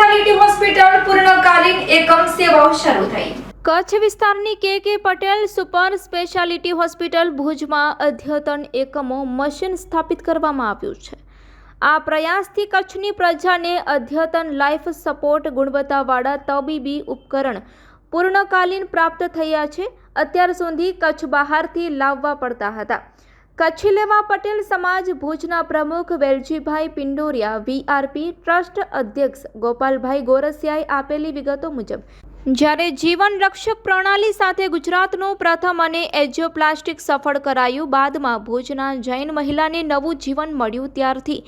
Speciality hospital પૂર્ણકાલીન એકમ સેવાઓ શરૂ થઈ. કચ્છ વિસ્તારની કે કે પટેલ સુપર સ્પેશિયાલિટી હોસ્પિટલ ભુજમાં અદ્યતન એકમો મશીન સ્થાપિત કરવામાં આવ્યું છે. આ પ્રયાસથી કચ્છની પ્રજાને અદ્યતન લાઈફ સપોર્ટ ગુણવત્તાવાળા તબીબી ઉપકરણ પૂર્ણકાલીન પ્રાપ્ત થયા છે. અત્યાર સુધી કચ્છ બહારથી લાવવા પડતા હતા. કચ્છીલેવા પટેલ સમાજ ભુજના પ્રમુખ વેલજીભાઈ પિંડોરિયા વીઆરપી ટ્રસ્ટ અધ્યક્ષ ગોપાલભાઈ ગોરસિયાએ આપેલી વિગતો મુજબ, જ્યારે જીવન રક્ષક પ્રણાલી સાથે ગુજરાતનું પ્રથમ અને એજિયોપ્લાસ્ટિક સફળ કરાયું, બાદમાં ભુજના જૈન મહિલાને નવું જીવન મળ્યું, ત્યારથી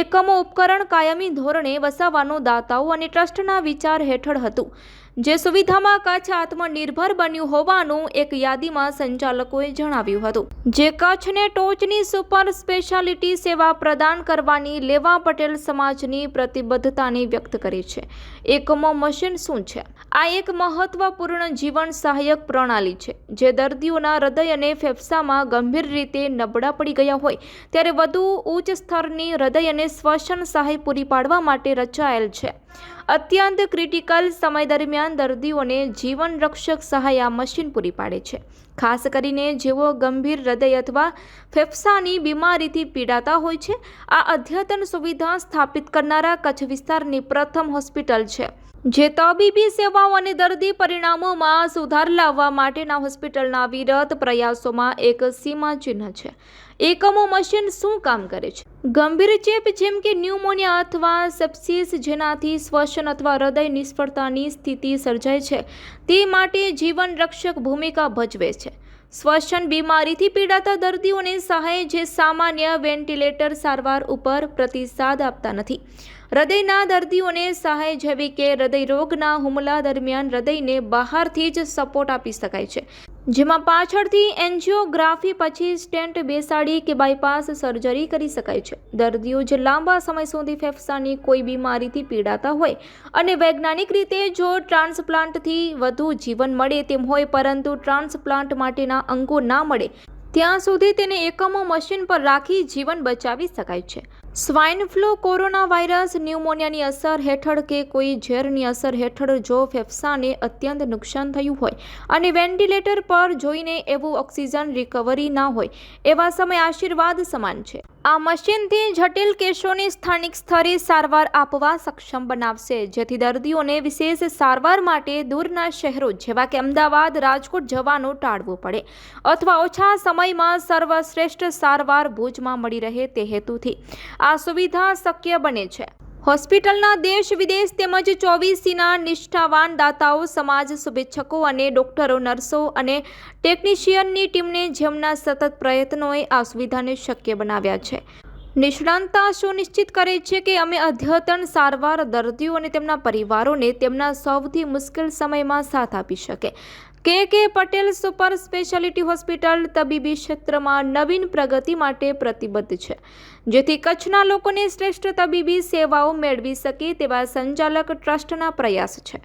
એકમો ઉપકરણ કાયમી ધોરણે વસાવવાનો દાતાઓ અને ટ્રસ્ટના વિચાર હેઠળ હતું. જે સુવિધામાં કચ્છ આત્મનિર્ભર બન્યું હોવાનું એક યાદીમાં સંચાલકોએ જણાવ્યું હતું. જે કચ્છને ટોચની સુપર સ્પેશિયાલિટી સેવા પ્રદાન કરવાની લેવા પટેલ સમાજની પ્રતિબદ્ધતાને વ્યક્ત કરી છે. એકમો મશીન શું છે? આ એક મહત્વપૂર્ણ જીવન સહાયક પ્રણાલી છે, જે દર્દીઓના હૃદય અને ફેફસામાં ગંભીર રીતે નબળા પડી ગયા હોય, ત્યારે વધુ ઉચ્ચ સ્તરની હૃદય અને શ્વસન સહાય પૂરી પાડવા માટે રચાયેલ છે. અત્યંત ક્રિટિકલ સમય દરમિયાન દર્દીઓને જીવન રક્ષક સહાય આ મશીન પૂરી પાડે છે. ખાસ કરીને જેઓ ગંભીર હૃદય અથવા ફેફસાની બીમારીથી પીડાતા હોય છે, આ અદ્યતન સુવિધા સ્થાપિત કરનારા કચ્છ વિસ્તારની પ્રથમ હોસ્પિટલ છે. જે તબીબી સેવાઓ અને દર્દી પરિણામોમાં સુધાર લાવવા માટેના હોસ્પિટલના વિરત પ્રયાસોમાં એક સીમાચિહ્ન છે. એકમો મશીન શું કામ કરે છે? ગંભીર ચેપ જેમ કે ન્યુમોનિયા અથવા સેપ્સિસ જેનાથી શ્વસન અથવા હૃદય નિષ્ફળતાની સ્થિતિ સર્જાય છે. તે માટે જીવન રક્ષક ભૂમિકા ભજવે છે. શ્વસન બીમારીથી પીડાતા દર્દીઓને સહાય જે સામાન્ય વેન્ટિલેટર સારવાર ઉપર પ્રતિસાદ આપતા નથી. હૃદયના દર્દીઓને સહાય જેવી કે હૃદય રોગના હુમલા દરમિયાન હૃદયને બહારથી જ સપોર્ટ આપી શકાય છે. જેમાં પાછળથી એન્જિયોગ્રાફી પછી સ્ટેન્ટ બેસાડી કે બાયપાસ સર્જરી કરી શકાય છે. દર્દીઓ જે લાંબા સમય સુધી ફેફસાની કોઈ બીમારીથી પીડાતા હોય અને વૈજ્ઞાનિક રીતે જો ટ્રાન્સપ્લાન્ટથી વધુ જીવન મળે તેમ હોય પરંતુ ટ્રાન્સપ્લાન્ટ માટેના અંગો ના મળે, ત્યાં સુધી તેને એકમો મશીન પર રાખી જીવન બચાવી શકાય છે. સ્વાઇન ફ્લૂ કોરોના વાયરસ ન્યુમોનિયાની અસર હેઠળ કે કોઈ ઝેરની અસર હેઠળ જો ફેફસાને અત્યંત નુકસાન થયું હોય અને વેન્ટિલેટર પર જોઈને એવું ઓક્સિજન રિકવરી ના હોય, એવા સમય આશીર્વાદ સમાન છે. આ મશીનથી જટિલ કેસોની સ્થાનિક સ્તરે સારવાર આપવા સક્ષમ બનાવશે, જેથી દર્દીઓને વિશેષ સારવાર માટે દૂરના શહેરો જેવા કે અમદાવાદ, રાજકોટ જવાનું ટાળવું પડે અથવા ઓછા સમયમાં સર્વશ્રેષ્ઠ સારવાર ભુજમાં મળી રહે તે હેતુથી આ સુવિધા શક્ય બને છે. હોસ્પિટલના દેશ વિદેશ તેમજ ચોવીસીના નિષ્ઠાવાન દાતાઓ સમાજ શુભેચ્છકો અને ડોક્ટરો, નર્સો અને ટેકનિશિયનની ટીમને જેમના સતત પ્રયત્નોએ આ સુવિધાને શક્ય બનાવ્યા છે. નિષ્ણાંતતા સુનિશ્ચિત કરે છે કે અમે અદ્યતન સારવાર દર્દીઓ અને તેમના પરિવારોને તેમના સૌથી મુશ્કેલ સમયમાં સાથ આપી શકે? કે કે પટેલ સુપર સ્પેશિયાલિટી હોસ્પિટલ તબીબી ક્ષેત્રમાં નવીન પ્રગતિ માટે પ્રતિબદ્ધ છે, જેથી કચ્છના લોકોને શ્રેષ્ઠ તબીબી સેવાઓ મેળવી શકે તેવા સંચાલક ટ્રસ્ટના પ્રયાસ છે.